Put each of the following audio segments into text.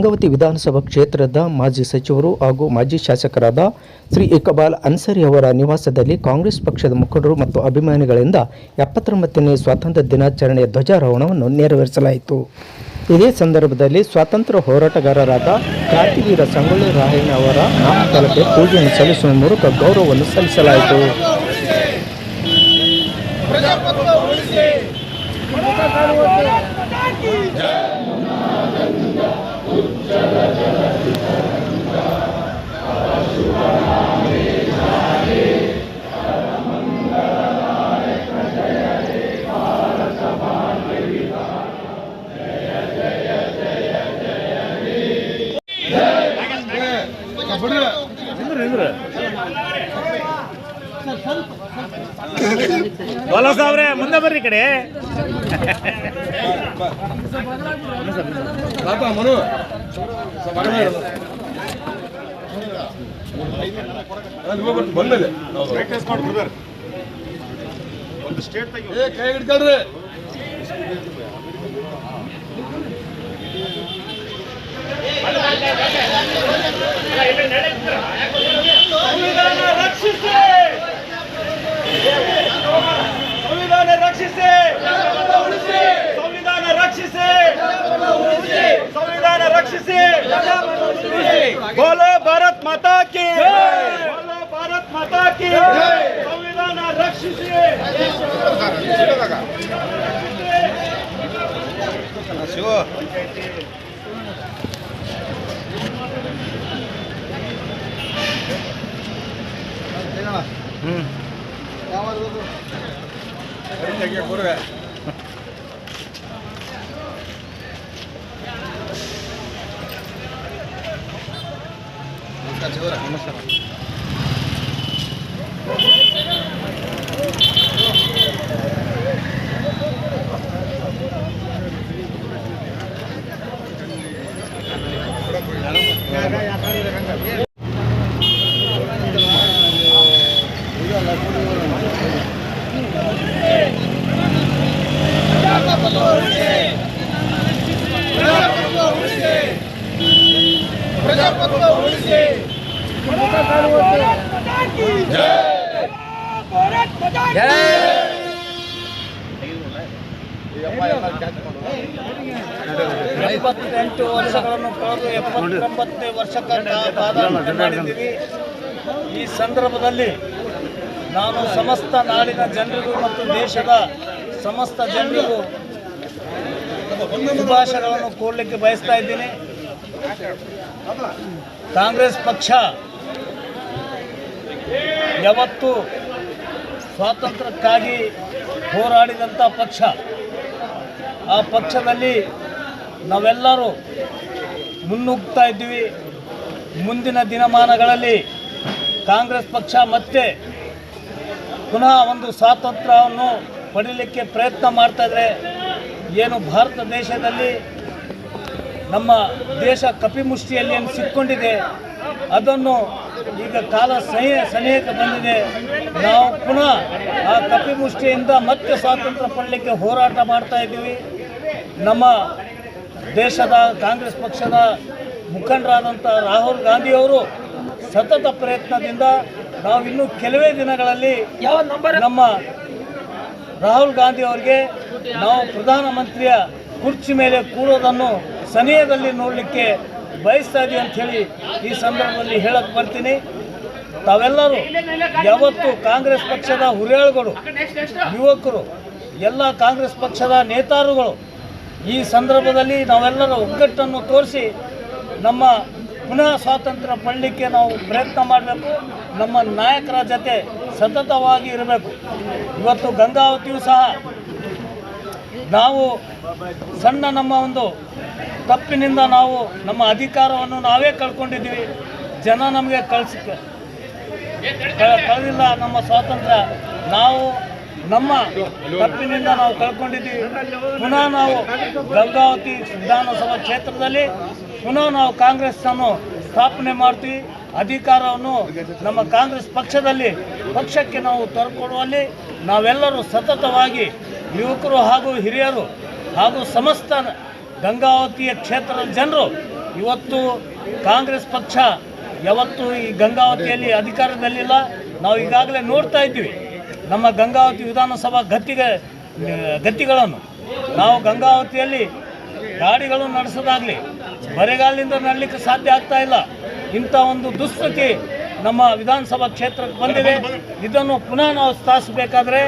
ಗಂಗಾವತಿ ವಿಧಾನಸಭಾ ಕ್ಷೇತ್ರದ ಮಾಜಿ ಸಚಿವರು ಹಾಗೂ ಮಾಜಿ ಶಾಸಕರಾದ ಶ್ರೀ ಇಕಬಾಲ್ ಅನ್ಸರಿ ಅವರ ನಿವಾಸದಲ್ಲಿ ಕಾಂಗ್ರೆಸ್ ಪಕ್ಷದ ಮುಖಂಡರು ಮತ್ತು ಅಭಿಮಾನಿಗಳಿಂದ ಎಪ್ಪತ್ತೊಂಬತ್ತನೇ ಸ್ವಾತಂತ್ರ್ಯ ದಿನಾಚರಣೆಯ ಧ್ವಜಾರೋಹಣವನ್ನು ನೆರವೇರಿಸಲಾಯಿತು. ಇದೇ ಸಂದರ್ಭದಲ್ಲಿ ಸ್ವಾತಂತ್ರ್ಯ ಹೋರಾಟಗಾರರಾದ ಕ್ರಾಂತಿವೀರ ಸಂಗೊಳ್ಳಿ ರಾಯಣ್ಣ ಅವರ ನಾಮಫಲಕ್ಕೆ ಪೂಜೆಯನ್ನು ಸಲ್ಲಿಸುವ ಮೂಲಕ ಗೌರವವನ್ನು ಸಲ್ಲಿಸಲಾಯಿತು. ಗೋಲೋ ಸಾವ್ರೆ ಮುಂದೆ ಬರ್ರಿ ಈ ಕಡೆ ಒಂದು ಸ್ಟೇಟ್ ಕೈ ಹಿಡ್ಕೊಳ್ರಿ. ರಕ್ಷಿಸಿ. ರಕ್ಷಿಸಿ ಸಂವಿಧಾನ ರಕ್ಷಿಸಿ ಸಂವಿಧಾನ ರಕ್ಷಿಸಿ ಬೋಲೋ ಭಾರತ್ ಮಾತಾ ಕಿ ಬೋಲೋ ಭಾರತ್ ಮಾತಾ ಕಿ ಸಂವಿಧಾನ ರಕ್ಷಿಸಿ ತೆಗಿಯ ಗುರುವೆ ನಮಸ್ಕಾರ ನಮಸ್ಕಾರ ಎಪ್ಪತ್ತೆಂಟು ವರ್ಷಗಳನ್ನು ಕಳೆದು ಎಪ್ಪತ್ತೊಂಬತ್ತನೇ ವರ್ಷಕ್ಕೆ ಈ ಸಂದರ್ಭದಲ್ಲಿ ನಾನು ಸಮಸ್ತ ನಾಡಿನ ಜನರಿಗೂ ಮತ್ತು ದೇಶದ ಸಮಸ್ತ ಜನರಿಗೂ ಶುಭಾಶಯಗಳನ್ನು ಕೋರಲಿಕ್ಕೆ ಬಯಸ್ತಾ ಇದ್ದೀನಿ. ಕಾಂಗ್ರೆಸ್ ಪಕ್ಷ ಯಾವತ್ತು ಸ್ವಾತಂತ್ರ್ಯಕ್ಕಾಗಿ ಹೋರಾಡಿದಂಥ ಪಕ್ಷ. ಆ ಪಕ್ಷದಲ್ಲಿ ನಾವೆಲ್ಲರೂ ಮುನ್ನುಗ್ತಾ ಇದ್ದೀವಿ. ಮುಂದಿನ ದಿನಮಾನಗಳಲ್ಲಿ ಕಾಂಗ್ರೆಸ್ ಪಕ್ಷ ಮತ್ತೆ ಪುನಃ ಒಂದು ಸ್ವಾತಂತ್ರ್ಯವನ್ನು ಪಡೀಲಿಕ್ಕೆ ಪ್ರಯತ್ನ ಮಾಡ್ತಾ ಇದ್ರೆ ಏನು ಭಾರತ ದೇಶದಲ್ಲಿ ನಮ್ಮ ದೇಶ ಕಪಿಮುಷ್ಟಿಯಲ್ಲಿ ಏನು ಸಿಕ್ಕೊಂಡಿದೆ, ಅದನ್ನು ಈಗ ಕಾಲ ಸಹಿ, ಸನಿಹಕ್ಕೆ ಬಂದಿದೆ. ನಾವು ಪುನಃ ಆ ಕಪಿಮುಷ್ಟಿಯಿಂದ ಮತ್ತೆ ಸ್ವಾತಂತ್ರ್ಯ ಪಡಲಿಕ್ಕೆ ಹೋರಾಟ ಮಾಡ್ತಾ ಇದ್ದೀವಿ. ನಮ್ಮ ದೇಶದ ಕಾಂಗ್ರೆಸ್ ಪಕ್ಷದ ಮುಖಂಡರಾದಂಥ ರಾಹುಲ್ ಗಾಂಧಿಯವರು ಸತತ ಪ್ರಯತ್ನದಿಂದ ನಾವು ಇನ್ನೂ ಕೆಲವೇ ದಿನಗಳಲ್ಲಿ ನಮ್ಮ ರಾಹುಲ್ ಗಾಂಧಿ ಅವರಿಗೆ ನಾವು ಪ್ರಧಾನಮಂತ್ರಿಯ ಕುರ್ಚಿ ಮೇಲೆ ಕೂರೋದನ್ನು ಸನಿಹದಲ್ಲಿ ನೋಡಲಿಕ್ಕೆ ಬಯಸ್ತಾ ಇದೀವಿ ಅಂಥೇಳಿ ಈ ಸಂದರ್ಭದಲ್ಲಿ ಹೇಳಕ್ಕೆ ಬರ್ತೀನಿ. ತಾವೆಲ್ಲರೂ ಯಾವತ್ತು ಕಾಂಗ್ರೆಸ್ ಪಕ್ಷದ ಹುರಿಯಾಳುಗಳು ಯುವಕರು ಎಲ್ಲ ಕಾಂಗ್ರೆಸ್ ಪಕ್ಷದ ನೇತಾರುಗಳು ಈ ಸಂದರ್ಭದಲ್ಲಿ ನಾವೆಲ್ಲರ ಒಗ್ಗಟ್ಟನ್ನು ತೋರಿಸಿ ನಮ್ಮ ಪುನಃ ಸ್ವಾತಂತ್ರ್ಯ ಪಡಲಿಕ್ಕೆ ನಾವು ಪ್ರಯತ್ನ ಮಾಡಬೇಕು. ನಮ್ಮ ನಾಯಕರ ಜೊತೆ ಸತತವಾಗಿ ಇರಬೇಕು. ಇವತ್ತು ಗಂಗಾವತಿಯೂ ಸಹ ನಾವು ಸಣ್ಣ ನಮ್ಮ ಒಂದು ತಪ್ಪಿನಿಂದ ನಾವು ನಮ್ಮ ಅಧಿಕಾರವನ್ನು ನಾವೇ ಕಳ್ಕೊಂಡಿದ್ದೀವಿ. ಜನ ನಮಗೆ ಕಳಿಸ ಕಳೆದಿಲ್ಲ ನಮ್ಮ ಸ್ವಾತಂತ್ರ್ಯ. ನಾವು ನಮ್ಮ ತಪ್ಪಿನಿಂದ ನಾವು ಕಳ್ಕೊಂಡಿದ್ದೀವಿ ಪುನಃ ನಾವು ಗಂಗಾವತಿ ವಿಧಾನಸಭಾ ಕ್ಷೇತ್ರದಲ್ಲಿ ಪುನಃ ನಾವು ಕಾಂಗ್ರೆಸ್ಸನ್ನು ಸ್ಥಾಪನೆ ಮಾಡ್ತೀವಿ. ಅಧಿಕಾರವನ್ನು ನಮ್ಮ ಕಾಂಗ್ರೆಸ್ ಪಕ್ಷದಲ್ಲಿ, ಪಕ್ಷಕ್ಕೆ ನಾವು ತರ್ಕೊಡುವಲ್ಲಿ ನಾವೆಲ್ಲರೂ ಸತತವಾಗಿ ಯುವಕರು ಹಾಗೂ ಹಿರಿಯರು ಹಾಗೂ ಸಮಸ್ತ ಗಂಗಾವತಿಯ ಕ್ಷೇತ್ರದ ಜನರು ಇವತ್ತು ಕಾಂಗ್ರೆಸ್ ಪಕ್ಷ ಯಾವತ್ತು ಈ ಗಂಗಾವತಿಯಲ್ಲಿ ಅಧಿಕಾರದಲ್ಲಿಲ್ಲ. ನಾವು ಈಗಾಗಲೇ ನೋಡ್ತಾ ಇದ್ದೀವಿ. ನಮ್ಮ ಗಂಗಾವತಿ ವಿಧಾನಸಭಾ ಗತ್ತಿಗೆ ಗತ್ತಿಗಳನ್ನು ನಾವು ಗಂಗಾವತಿಯಲ್ಲಿ ಗಾಡಿಗಳು ನಡೆಸೋದಾಗಲಿ, ಬರೆಗಾಲಿಂದ ನಡಲಿಕ್ಕೆ ಸಾಧ್ಯ ಆಗ್ತಾ ಇಲ್ಲ. ಇಂಥ ಒಂದು ದುಸ್ಥಿತಿ ನಮ್ಮ ವಿಧಾನಸಭಾ ಕ್ಷೇತ್ರಕ್ಕೆ ಬಂದಿದೆ. ಇದನ್ನು ಪುನಃ ನಾವು ಸ್ಥಾಪಿಸಬೇಕಾದ್ರೆ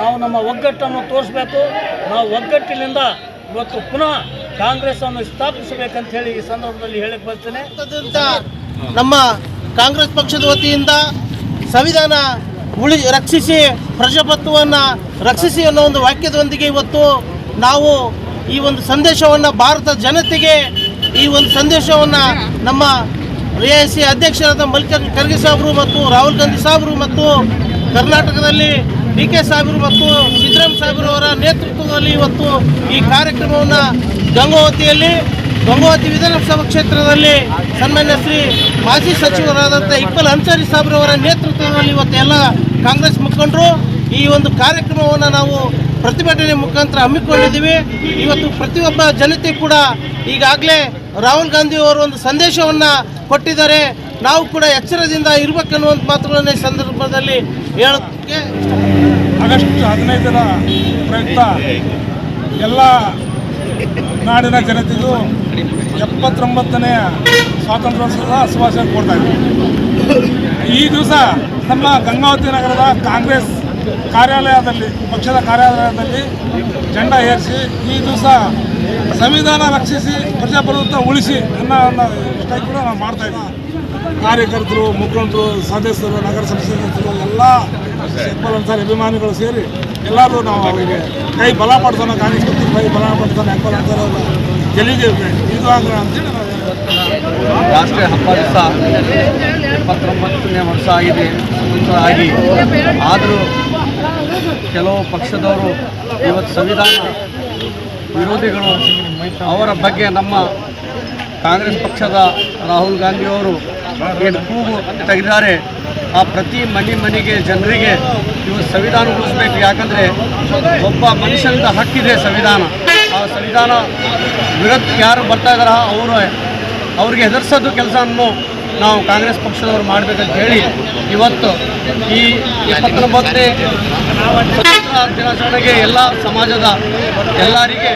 ನಾವು ನಮ್ಮ ಒಗ್ಗಟ್ಟನ್ನು ತೋರಿಸಬೇಕು. ನಾವು ಒಗ್ಗಟ್ಟಿನಿಂದ ಇವತ್ತು ಪುನಃ ಕಾಂಗ್ರೆಸ್ ಅನ್ನು ಸ್ಥಾಪಿಸಬೇಕಂತ ಹೇಳಿ ಈ ಸಂದರ್ಭದಲ್ಲಿ ಹೇಳಕ್ಕೆ ಬರ್ತೇನೆ ನಮ್ಮ ಕಾಂಗ್ರೆಸ್ ಪಕ್ಷದ ವತಿಯಿಂದ ಸಂವಿಧಾನ ಉಳಿ ರಕ್ಷಿಸಿ ಪ್ರಜಾಪತ್ವವನ್ನು ರಕ್ಷಿಸಿ ಅನ್ನೋ ಒಂದು ವಾಕ್ಯದೊಂದಿಗೆ ಇವತ್ತು ನಾವು ಈ ಒಂದು ಸಂದೇಶವನ್ನು ಭಾರತ ಜನತೆಗೆ ಈ ಒಂದು ಸಂದೇಶವನ್ನು ನಮ್ಮ ರಿಯಾಸಿ ಅಧ್ಯಕ್ಷರಾದ ಮಲ್ಲಿಕಾರ್ಜುನ ಖರ್ಗೆ ಸಾಹೇಬರು ಮತ್ತು ರಾಹುಲ್ ಗಾಂಧಿ ಸಾಹೇಬರು ಮತ್ತು ಕರ್ನಾಟಕದಲ್ಲಿ ಡಿ ಕೆ ಸಾಹೇಬರು ಮತ್ತು ಸಿದ್ದರಾಮ ಸಾಹೇಬರು ಅವರ ನೇತೃತ್ವದಲ್ಲಿ ಇವತ್ತು ಈ ಕಾರ್ಯಕ್ರಮವನ್ನು ಗಂಗಾವತಿಯಲ್ಲಿ ಗಂಗಾವತಿ ವಿಧಾನಸಭಾ ಕ್ಷೇತ್ರದಲ್ಲಿ ಸನ್ಮಾನ್ಯ ಶ್ರೀ ಮಾಜಿ ಸಚಿವರಾದಂಥ ಇಕ್ಬಲ್ ಅನ್ಸಾರಿ ಸಾಬ್ರವರ ನೇತೃತ್ವದಲ್ಲಿ ಇವತ್ತು ಎಲ್ಲ ಕಾಂಗ್ರೆಸ್ ಮುಖಂಡರು ಈ ಒಂದು ಕಾರ್ಯಕ್ರಮವನ್ನು ನಾವು ಪ್ರತಿಭಟನೆ ಮುಖಾಂತರ ಹಮ್ಮಿಕೊಂಡಿದ್ದೀವಿ. ಇವತ್ತು ಪ್ರತಿಯೊಬ್ಬ ಜನತೆ ಕೂಡ ಈಗಾಗಲೇ ರಾಹುಲ್ ಗಾಂಧಿ ಅವರು ಒಂದು ಸಂದೇಶವನ್ನು ಕೊಟ್ಟಿದ್ದಾರೆ. ನಾವು ಕೂಡ ಎಚ್ಚರದಿಂದ ಇರಬೇಕನ್ನುವಂಥ ಮಾತುಗಳನ್ನ ಸಂದರ್ಭದಲ್ಲಿ ಹೇಳೋಕ್ಕೆ ಆಗಸ್ಟ್ ಹದಿನೈದರ ಪ್ರಯುಕ್ತ ಎಲ್ಲ ನಾಡಿನ ಜನತೆಗೂ ಎಪ್ಪತ್ತೊಂಬತ್ತನೆಯ ಸ್ವಾತಂತ್ರ್ಯೋತ್ಸವದ ಶುಭಾಶಯ ಕೊಡ್ತಾ ಇದ್ದೀವಿ ಈ ದಿವಸ ನಮ್ಮ ಗಂಗಾವತಿ ನಗರದ ಕಾಂಗ್ರೆಸ್ ಕಾರ್ಯಾಲಯದಲ್ಲಿ, ಪಕ್ಷದ ಕಾರ್ಯಾಲಯದಲ್ಲಿ ಜೆಂಡಾ ಏರಿಸಿ ಈ ದಿವಸ ಸಂವಿಧಾನ ರಕ್ಷಿಸಿ, ಪ್ರಜಾಪ್ರಭುತ್ವ ಉಳಿಸಿ ಅನ್ನೋ ಇಷ್ಟ ಕೂಡ ನಾವು ಮಾಡ್ತಾ ಇದ್ದೀವಿ. ಕಾರ್ಯಕರ್ತರು, ಮುಖಂಡರು, ಸದಸ್ಯರು, ನಗರಸಭೆ ಸದಸ್ಯರು, ಎಲ್ಲ ಇಕ್ಬಾಲ್ ಅನ್ಸಾರ್ ಅಭಿಮಾನಿಗಳು ಸೇರಿ ಎಲ್ಲರೂ ನಾವು ಅವರಿಗೆ ಕೈ ಬಲಪಡಿಸೋಣ ಕಾಂಗ್ರೆಸ್ ಪಕ್ಷಕ್ಕೆ ಕೈ ಬಲಪಡಿಸೋಣ ಇಕ್ಬಾಲ್ ಅನ್ಸಾರಿ ಅವರ ಗೆಲ್ಲಿಗೆ ಇದು ಆಗೋಣ ಅಂತೇಳಿ ರಾಷ್ಟ್ರೀಯ ಹಬ್ಬ ದಿವಸ ಇಪ್ಪತ್ತೊಂಬತ್ತನೇ ವರ್ಷ ಆಗಿದೆ ಆಗಿ. ಆದರೂ ಕೆಲವು ಪಕ್ಷದವರು ಇವತ್ತು ಸಂವಿಧಾನ ವಿರೋಧಿಗಳು ಅವರ ಬಗ್ಗೆ ನಮ್ಮ ಕಾಂಗ್ರೆಸ್ ಪಕ್ಷದ ರಾಹುಲ್ ಗಾಂಧಿಯವರು ಏನು ಕೂಗು ತೆಗೆದಿದ್ದಾರೆ ಆ ಪ್ರತಿ ಮನೆ ಮನೆಗೆ ಜನರಿಗೆ ಇವು ಸಂವಿಧಾನ ಉಳಿಸ್ಬೇಕು ಯಾಕಂದರೆ ಒಬ್ಬ ಮನುಷ್ಯನಿಂದ ಹಕ್ಕಿದೆ ಸಂವಿಧಾನ ಆ ಸಂವಿಧಾನ ವಿರುದ್ಧ ಯಾರು ಬರ್ತಾ ಇದಾರ ಅವರು ಅವ್ರಿಗೆ ಹೆದರ್ಸೋದು ಕೆಲಸವನ್ನು ನಾವು ಕಾಂಗ್ರೆಸ್ ಪಕ್ಷದವರು ಮಾಡಬೇಕಂತ ಹೇಳಿ ಇವತ್ತು ಈ ಇಪ್ಪತ್ತೊಂಬತ್ತನೇ ಸ್ವತಂತ್ರ ದಿನಾಚರಣೆಗೆ ಎಲ್ಲ ಸಮಾಜದ ಎಲ್ಲರಿಗೆ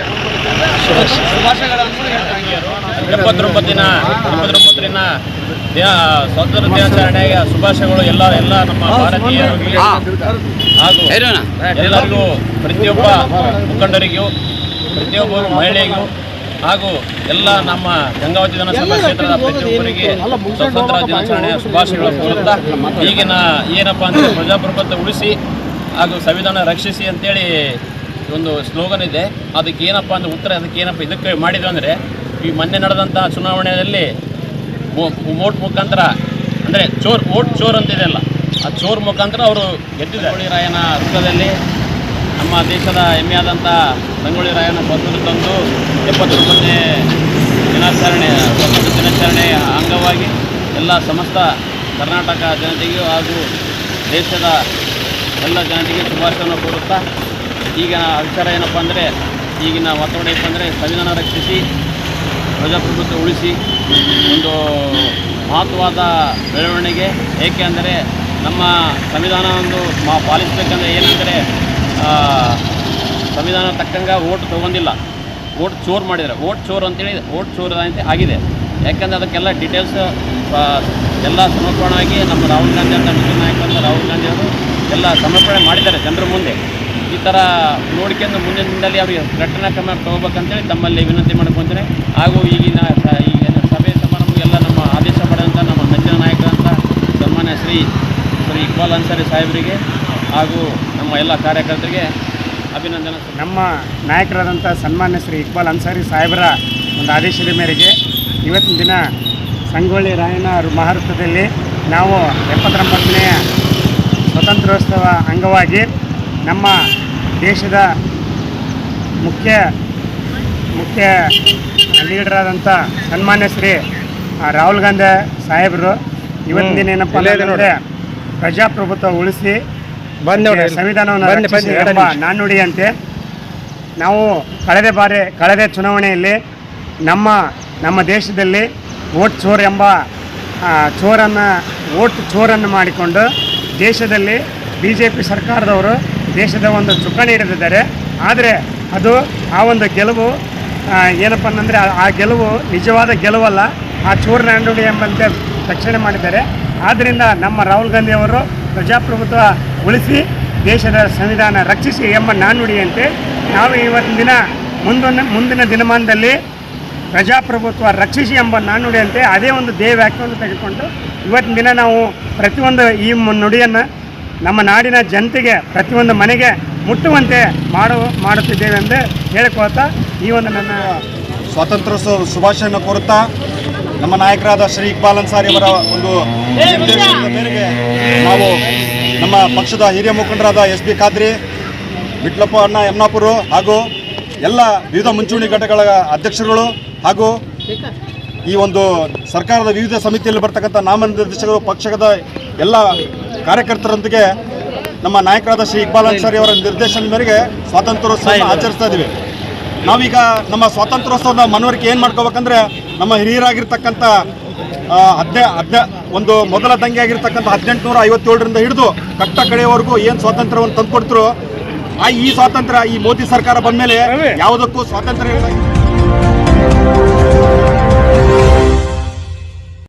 ಶುಭಾಶಯಗಳನ್ನು. ಎಪ್ಪತ್ತೊಂಬತ್ತಿನ ಎಪ್ಪತ್ತೊಂಬತ್ತರಿನ ಸ್ವಾತಂತ್ರ್ಯ ದಿನಾಚರಣೆಯ ಶುಭಾಶಯಗಳು ಎಲ್ಲ ಎಲ್ಲ ನಮ್ಮ ಭಾರತೀಯರಿಗೆ ಹಾಗೂ ಎಲ್ಲರಿಗೂ ಪ್ರತಿಯೊಬ್ಬ ಮುಖಂಡರಿಗೂ ಪ್ರತಿಯೊಬ್ಬ ಮಹಿಳೆಗೂ ಹಾಗೂ ಎಲ್ಲ ನಮ್ಮ ಗಂಗಾವತಿ ಜನಸಭಾ ಕ್ಷೇತ್ರದ ಪ್ರತಿಯೊಬ್ಬರಿಗೆ ಸ್ವಾತಂತ್ರ್ಯ ದಿನಾಚರಣೆಯ ಶುಭಾಶಯಗಳು ಕೋರುತ್ತಾ ಈಗಿನ ಏನಪ್ಪ ಅಂದರೆ ಪ್ರಜಾಪ್ರಭುತ್ವ ಉಳಿಸಿ ಹಾಗೂ ಸಂವಿಧಾನ ರಕ್ಷಿಸಿ ಅಂತೇಳಿ ಒಂದು ಸ್ಲೋಗನ್ ಇದೆ. ಅದಕ್ಕೆ ಏನಪ್ಪ ಅಂದ್ರೆ ಉತ್ತರ ಅದಕ್ಕೆ ಏನಪ್ಪ ಇದಕ್ಕೆ ಮಾಡಿದ್ವಿ ಅಂದರೆ ಈ ಮೊನ್ನೆ ನಡೆದಂಥ ಚುನಾವಣೆಯಲ್ಲಿ ವೋಟ್ ಮುಖಾಂತರ, ಅಂದರೆ ಚೋರ್ ವೋಟ್ ಚೋರ್ ಅಂತಿದೆಯಲ್ಲ ಆ ಚೋರ್ ಮುಖಾಂತರ ಅವರು ಗೆದ್ದಿದ್ದಾರೆ. ರಾಯನ ವೃತ್ತದಲ್ಲಿ ನಮ್ಮ ದೇಶದ ಹೆಮ್ಮೆಯಾದಂಥ ಸಂಗೊಳ್ಳಿ ರಾಯನ ಬಸರು ತಂದು ಎಪ್ಪತ್ತೊಂಬತ್ತನೇ ದಿನಾಚರಣೆ ಸ್ವಾತಂತ್ರ್ಯ ದಿನಾಚರಣೆಯ ಅಂಗವಾಗಿ ಎಲ್ಲ ಸಮಸ್ತ ಕರ್ನಾಟಕ ಜನತೆಗೆ ಹಾಗೂ ದೇಶದ ಎಲ್ಲ ಜನತೆಗೆ ಶುಭಾಶಯವನ್ನು ಕೋರುತ್ತಾ ಈಗಿನ ವಿಚಾರ ಏನಪ್ಪ ಅಂದರೆ, ಈಗಿನ ವಾತಾವರಣ ಏನಪ್ಪ ಅಂದರೆ, ಸಂವಿಧಾನ ರಕ್ಷಿಸಿ ಪ್ರಜಾಪ್ರಭುತ್ವ ಉಳಿಸಿ ಒಂದು ಮಹತ್ವವಾದ ಬೆಳವಣಿಗೆ, ಏಕೆ ಅಂದರೆ ನಮ್ಮ ಸಂವಿಧಾನ ಒಂದು ಮಾ ಪಾಲಿಸಬೇಕಂದ್ರೆ ಏನಂದರೆ ಸಂವಿಧಾನ ತಕ್ಕಂಗೆ ಓಟ್ ತೊಗೊಂಡಿಲ್ಲ. ಓಟ್ ಚೋರ್ ಮಾಡಿದ್ದಾರೆ. ಓಟ್ ಚೋರ್ ಅಂತೇಳಿ, ಓಟ್ ಚೋರ್ ಅಂತ ಆಗಿದೆ. ಯಾಕಂದರೆ ಅದಕ್ಕೆಲ್ಲ ಡೀಟೇಲ್ಸ್ ಎಲ್ಲ ಸಮರ್ಪಣೆಯಾಗಿ ನಮ್ಮ ರಾಹುಲ್ ಗಾಂಧಿ ಅಂತ ನಾಯಕ ಅಂತ ರಾಹುಲ್ ಗಾಂಧಿ ಅವರು ಎಲ್ಲ ಸಮರ್ಪಣೆ ಮಾಡಿದ್ದಾರೆ ಜನರ ಮುಂದೆ. ಈ ಥರ ನೋಡ್ಕೊಂಡು ಮುಂದಿನ ದಿನದಲ್ಲಿ ಅವರಿಗೆ ಕಠಿಣ ಕ್ರಮ ತಗೋಬೇಕಂತೇಳಿ ತಮ್ಮಲ್ಲಿ ವಿನಂತಿ ಮಾಡ್ಕೊತೇನೆ. ಹಾಗೂ ಈಗಿನ ಈಗ ಸಭೆ ಸಮಾರಂಭ ಎಲ್ಲ ನಮ್ಮ ಆದೇಶ ಪಡೆದಂಥ ನಮ್ಮ ನೆಚ್ಚಿನ ನಾಯಕರಂಥ ಸನ್ಮಾನ್ಯ ಶ್ರೀ ಶ್ರೀ ಇಕ್ಬಾಲ್ ಅನ್ಸಾರಿ ಸಾಹೇಬರಿಗೆ ಹಾಗೂ ನಮ್ಮ ಎಲ್ಲ ಕಾರ್ಯಕರ್ತರಿಗೆ ಅಭಿನಂದನೆ ನಮ್ಮ ನಾಯಕರಾದಂಥ ಸನ್ಮಾನ್ಯ ಶ್ರೀ ಇಕ್ಬಾಲ್ ಅನ್ಸಾರಿ ಸಾಹೇಬರ ಒಂದು ಆದೇಶದ ಮೇರೆಗೆ ಇವತ್ತಿನ ದಿನ ಸಂಗೊಳ್ಳಿ ರಾಯಣ್ಣ ಮಹಾರಾಷ್ಟ್ರದಲ್ಲಿ ನಾವು ಎಪ್ಪತ್ತೊಂಬತ್ತನೆಯ ಸ್ವತಂತ್ರೋತ್ಸವ ಅಂಗವಾಗಿ ನಮ್ಮ ದೇಶದ ಮುಖ್ಯ ಮುಖ್ಯ ಲೀಡರಾದಂಥ ಸನ್ಮಾನ್ಯ ಶ್ರೀ ರಾಹುಲ್ ಗಾಂಧಿ ಸಾಹೇಬರು. ಇವತ್ತಿನ ದಿನ ಏನಪ್ಪ ಅಂದರೆ ಪ್ರಜಾಪ್ರಭುತ್ವ ಉಳಿಸಿ ಬಂದ ಸಂವಿಧಾನವನ್ನು. ನಾಣ್ಣುಡಿಯಂತೆ ನಾವು ಕಳೆದ ಬಾರಿ ಕಳೆದ ಚುನಾವಣೆಯಲ್ಲಿ ನಮ್ಮ ನಮ್ಮ ದೇಶದಲ್ಲಿ ವೋಟ್ ಚೋರ್ ಎಂಬ ಚೋರನ್ನು ವೋಟ್ ಚೋರನ್ನು ಮಾಡಿಕೊಂಡು ದೇಶದಲ್ಲಿ ಬಿ ಜೆ ಪಿ ಸರ್ಕಾರದವರು ದೇಶದ ಒಂದು ಚುಕ್ಕಾಣಿ ಹಿಡಿದಿದ್ದಾರೆ. ಆದರೆ ಅದು ಆ ಒಂದು ಗೆಲುವು ಏನಪ್ಪ ಅಂದರೆ ಆ ಗೆಲುವು ನಿಜವಾದ ಗೆಲುವಲ್ಲ. ಆ ಚೋರ್ ನಾಣ್ಣುಡಿ ಎಂಬಂತೆ ರಕ್ಷಣೆ ಮಾಡಿದ್ದಾರೆ. ಆದ್ದರಿಂದ ನಮ್ಮ ರಾಹುಲ್ ಗಾಂಧಿ ಅವರು ಪ್ರಜಾಪ್ರಭುತ್ವ ಉಳಿಸಿ ದೇಶದ ಸಂವಿಧಾನ ರಕ್ಷಿಸಿ ಎಂಬ ನಾಣ್ಣುಡಿಯಂತೆ ನಾವು ಇವತ್ತಿನ ದಿನ ಮುಂದೊಂದು, ಮುಂದಿನ ದಿನಮಾನದಲ್ಲಿ ಪ್ರಜಾಪ್ರಭುತ್ವ ರಕ್ಷಿಸಿ ಎಂಬ ನಾಣ್ಣುಡಿಯಂತೆ ಅದೇ ಒಂದು ದೇಹ ವ್ಯಾಖ್ಯವನ್ನು ತೆಗೆದುಕೊಂಡು ಇವತ್ತಿನ ದಿನ ನಾವು ಪ್ರತಿಯೊಂದು ಈ ನುಡಿಯನ್ನು ನಮ್ಮ ನಾಡಿನ ಜನತೆಗೆ, ಪ್ರತಿಯೊಂದು ಮನೆಗೆ ಮುಟ್ಟುವಂತೆ ಮಾಡು, ಮಾಡುತ್ತಿದ್ದೇವೆ ಎಂದು ಹೇಳಿಕೊಳ್ತಾ ಈ ಒಂದು ನನ್ನ ಸ್ವಾತಂತ್ರ್ಯೋತ್ಸವ ಶುಭಾಶಯನ ಕೋರುತ್ತಾ ನಮ್ಮ ನಾಯಕರಾದ ಶ್ರೀ ಇಕ್ಬಾಲ್ ಅನ್ಸಾರಿ ಅವರ ಒಂದು ಮೇರೆಗೆ ನಾವು ನಮ್ಮ ಪಕ್ಷದ ಹಿರಿಯ ಮುಖಂಡರಾದ ಎಸ್ ಬಿ ಖಾದ್ರಿ, ವಿಟ್ಲಪ್ಪ ಅಣ್ಣ ಯಮ್ನಾಪುರು ಹಾಗೂ ಎಲ್ಲ ವಿವಿಧ ಮುಂಚೂಣಿ ಘಟಕಗಳ ಅಧ್ಯಕ್ಷರುಗಳು ಹಾಗೂ ಈ ಒಂದು ಸರ್ಕಾರದ ವಿವಿಧ ಸಮಿತಿಯಲ್ಲಿ ಬರ್ತಕ್ಕಂಥ ನಾಮನಿರ್ದೇಶಕರು, ಪಕ್ಷದ ಎಲ್ಲ ಕಾರ್ಯಕರ್ತರೊಂದಿಗೆ ನಮ್ಮ ನಾಯಕರಾದ ಶ್ರೀ ಇಕ್ಬಾಲ್ ಅನ್ಸಾರಿ ಅವರ ನಿರ್ದೇಶನದ ಮೇರೆಗೆ ಸ್ವಾತಂತ್ರ್ಯೋತ್ಸವ ಆಚರಿಸ್ತಾ ಇದ್ದೀವಿ ನಾವೀಗ ನಮ್ಮ ಸ್ವಾತಂತ್ರ್ಯೋತ್ಸವದ ಮನವರಿಕೆ ಏನು ಮಾಡ್ಕೋಬೇಕಂದ್ರೆ ನಮ್ಮ ಹಿರಿಯರಾಗಿರ್ತಕ್ಕಂಥ ಹದಿನ ಹದ್ನೆ ಒಂದು ಮೊದಲ ದಂಗೆ ಆಗಿರ್ತಕ್ಕಂಥ ಹದಿನೆಂಟುನೂರ ಐವತ್ತೇಳರಿಂದ ಹಿಡಿದು ಕಟ್ಟ ಕಡೆಯವರೆಗೂ ಏನು ಸ್ವಾತಂತ್ರ್ಯವನ್ನು ತಂದುಕೊಡ್ತರು ಆ ಈ ಸ್ವಾತಂತ್ರ್ಯ ಈ ಮೋದಿ ಸರ್ಕಾರ ಬಂದಮೇಲೆ ಯಾವುದಕ್ಕೂ ಸ್ವಾತಂತ್ರ್ಯ ಇಲ್ಲ.